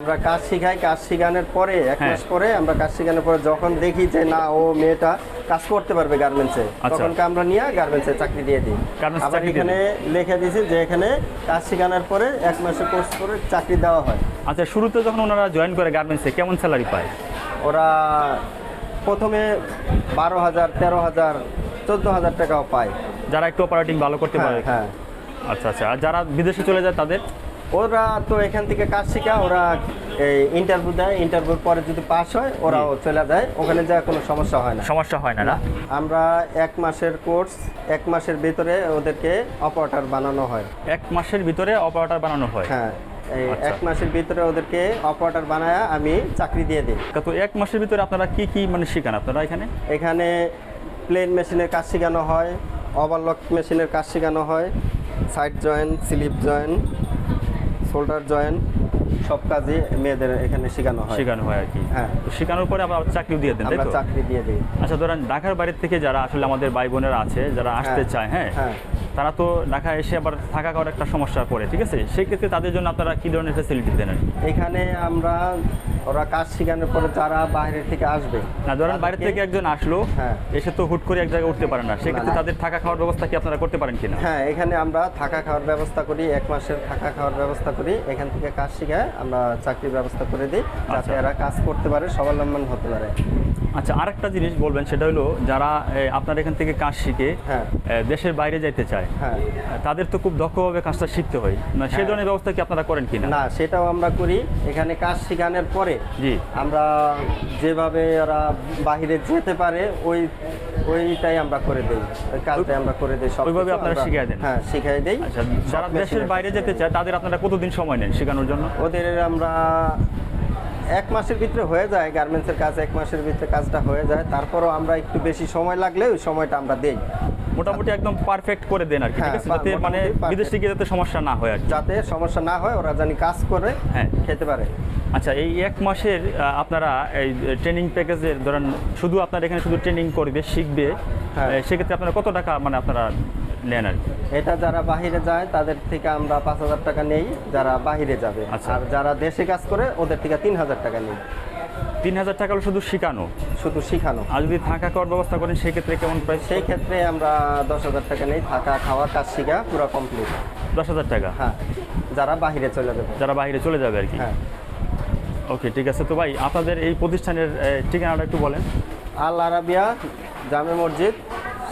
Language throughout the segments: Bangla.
আমরা কাজ শিখাই কাজ শিখানোর পরে এক হ্যাঁ। মাস পরে আমরা কাজ শিখানোর পরে যখন দেখি যে না ও মেয়েটা কাজ করতে পারবে গার্মেন্টসে আচ্ছা। তখন আমরা নিয়ে গার্মেন্টসে চাকরি দিয়ে দিই। আবার এখানে লিখে দিয়েছি যে এখানে কাজ শিখানোর পরে এক মাসের কোর্স করে চাকরি দেওয়া হয়। আচ্ছা শুরুতে যখন ওনারা জয়েন করে গার্মেন্টসে কেমন স্যালারি পায়? ওরা প্রথমে বারো হাজার তেরো হাজার চোদ্দ হাজার টাকাও পায়। যারা একটু অপারেটিং ভালো করতে হ্যাঁ পারে। হ্যাঁ। আচ্ছা আচ্ছা। আর যারা বিদেশে চলে যায় তাদের? ওরা তো এখান থেকে কাজ শিখা ওরা এই ইন্টারভিউ দেয় ইন্টারভিউর পরে যদি পাস হয় ওরাও চলে যায়। ওখানে যা কোনো সমস্যা হয় না। সমস্যা হয় না না? আমরা এক মাসের কোর্স এক মাসের ভিতরে ওদেরকে অপারেটর বানানো হয়। এক মাসের ভিতরে অপারেটর বানানো হয়? হ্যাঁ আচ্ছা। এক মাসের ভিতরে ওদেরকে অপারেটর বানায় আমি চাকরি দিয়ে দিই। তো এক মাসের ভিতরে আপনারা কি কি মানে শিখান আপনারা এখানে? এখানে প্লেন মেশিনের কাজ শেখানো হয় ওভারলক মেশিনের কাজ শেখানো হয় side joint slip joint shoulder joint সব কাজই মেয়েদের এখানে শেখানো হয়। শেখানো হয় আর কি। হ্যাঁ। তো শেখানোর পরে আবার চাকরি দিয়ে দেন আমরা চাকরি দিয়ে দিই। আচ্ছা ধরেন ঢাকার বাড়ির থেকে যারা আসলে আমাদের ভাই বোনেরা আছে যারা আসতে হ্যাঁ, চায় হ্যাঁ হ্যাঁ। তারা তো ঢাকা এসে আবার থাকা খাওয়ার একটা সমস্যা পড়ে ঠিক আছে? সেক্ষেত্রে তাদের জন্য আপনারা কি ধরনের ফেসিলিটি দেন? এখানে আমরা ওরা কাজ শেখানোর পরে যারা বাইরে থেকে আসবে না ধরেন বাইরে থেকে একজন আসলো হ্যাঁ। এসে তো হুট করে এক জায়গায় উঠতে পারে না সেক্ষেত্রে। তাদের থাকা খাওয়ার ব্যবস্থা কি আপনারা করতে পারেন কিনা হ্যাঁ এখানে আমরা থাকা খাওয়ার ব্যবস্থা করি এক মাসের থাকা খাওয়ার ব্যবস্থা করি এখান থেকে কাজ শিখায় আমরা চাকরির ব্যবস্থা করে দিই যাতে আচ্ছা। এরা কাজ করতে পারে স্বাবলম্বন হতে পারে আচ্ছা আরেকটা জিনিস বলবেন সেটা হলো যারা আপনার এখান থেকে কাজ শিখে হ্যাঁ। দেশের বাইরে যাইতে চায় হ্যাঁ তাদের তো খুব দক্ষভাবে কাজটা শিখতে হয় না সেই হ্যাঁ। ধরনের ব্যবস্থা কি আপনারা করেন কিনা না সেটাও আমরা করি এখানে কাজ শেখানোর পরে জি। আমরা যেভাবে ওরা বাহিরে যেতে পারে ওই ওইটাই আমরা করে দিই। ওই কাজটাই আমরা করে দিই সব ওইভাবে আপনারা শিখাই দেন? হ্যাঁ শিখাই দেই। আচ্ছা যারা দেশের বাইরে যেতে চায় তাদের আপনারা কতদিন সময় নেন শেখানোর জন্য? ওদের আমরা এক মাসের ভিতরে হয়ে যায় গার্মেন্টসের কাজ এক মাসের ভিতরে কাজটা হয়ে যায়। তারপরও আমরা একটু বেশি সময় লাগলে ওই সময়টা আমরা দেই। মোটামুটি একদম পারফেক্ট করে দেন আর কি হ্যাঁ, যাতে মানে বিদেশে গিয়ে যাতে সমস্যা না হয় আর যাতে সমস্যা না হয় ওরা জানি কাজ করে হ্যাঁ। খেতে পারে। আচ্ছা এই এক মাসের আপনারা এই ট্রেনিং প্যাকেজের ধরেন শুধু আপনার এখানে শুধু ট্রেনিং করবে শিখবে হ্যাঁ। সেক্ষেত্রে আপনারা কত টাকা মানে আপনারা নেন আর কি? এটা যারা বাহিরে যায় তাদের থেকে আমরা পাঁচ হাজার টাকা নেই যারা বাহিরে যাবে। আচ্ছা। আর যারা দেশে কাজ করে ওদের থেকে তিন হাজার টাকা নেই। তিন হাজার টাকা হলো শুধু শিখানো? শুধু শিখানো। আর যদি থাকা খাওয়ার ব্যবস্থা করেন সেক্ষেত্রে কেমন প্রাইস সেই ক্ষেত্রে আমরা দশ হাজার টাকা নেই থাকা খাওয়া কাজ শিখা পুরো কমপ্লিট দশ হাজার টাকা? হ্যাঁ। যারা বাহিরে চলে যাবে। যারা বাইরে চলে যাবে আর কি? হ্যাঁ। ওকে ঠিক আছে। তো ভাই আপনাদের এই প্রতিষ্ঠানের ঠিকানাটা একটু বলেন। আল আরাবিয়া জামে মসজিদ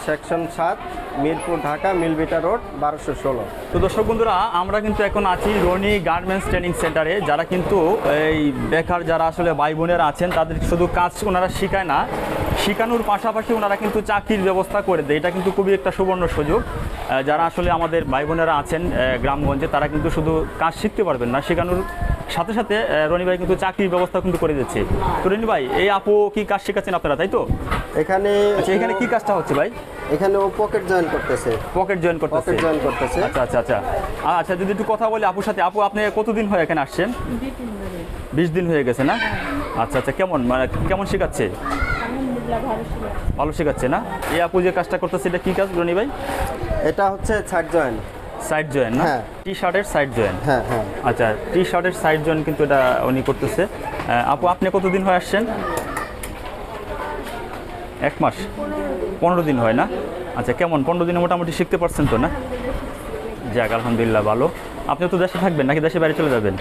সেকশন সাত মিরপুর ঢাকা মিলবিটা রোড বারোশো ষোলো। তো দর্শক বন্ধুরা আমরা কিন্তু এখন আছি রনি গার্মেন্টস ট্রেনিং সেন্টারে। যারা কিন্তু এই বেকার যারা আসলে ভাই বোনেরা আছেন তাদের শুধু কাজ ওনারা শেখায় না শেখানোর পাশাপাশি ওনারা কিন্তু চাকরির ব্যবস্থা করে দেয়। এটা কিন্তু খুবই একটা সুবর্ণ সুযোগ। যারা আসলে আমাদের ভাই বোনেরা আছেন গ্রামগঞ্জে তারা কিন্তু শুধু কাজ শিখতে পারবেন না শেখানোর সাথে সাথে রনি ভাই কিন্তু চাকরির ব্যবস্থা কিন্তু করে দিচ্ছে। তো রনি ভাই এই আপু কি কাজ শেখাচ্ছেন আপনারা তাই তো? এখানে আচ্ছা এখানে কি কাজটা হচ্ছে ভাই? এখানে ও পকেট জয়েন করতেছে। পকেট জয়েন করতেছে। পকেট জয়েন করতেছে। আচ্ছা আচ্ছা আচ্ছা। আচ্ছা যদি একটু কথা বলি আপুর সাথে আপু আপনি কতদিন হয়ে এখানে আসছেন? বিশ দিন হয়ে গেছে না? আচ্ছা আচ্ছা কেমন? মানে কেমন শেখাচ্ছে? ভালো শেখাচ্ছে। না? এই আপু যে কাজটা করতেছে এটা কি কাজ রনি ভাই? এটা হচ্ছে সাইড জয়েন সাইড জয়েন না। টি শার্টের সাইড জয়েন হ্যাঁ হ্যাঁ। আচ্ছা টি শার্টের সাইড জয়েন কিন্তু এটা উনি করতেছে। আপু আপনি কতদিন হয়ে আসছেন? এক মাস। পনেরো দিন হয় না? আচ্ছা কেমন? পনেরো দিনে মোটামুটি শিখতে পারছেন তো না? যাক আলহামদুলিল্লাহ ভালো। আপনি তো দেশে থাকবেন নাকি দেশে বাইরে চলে যাবেন?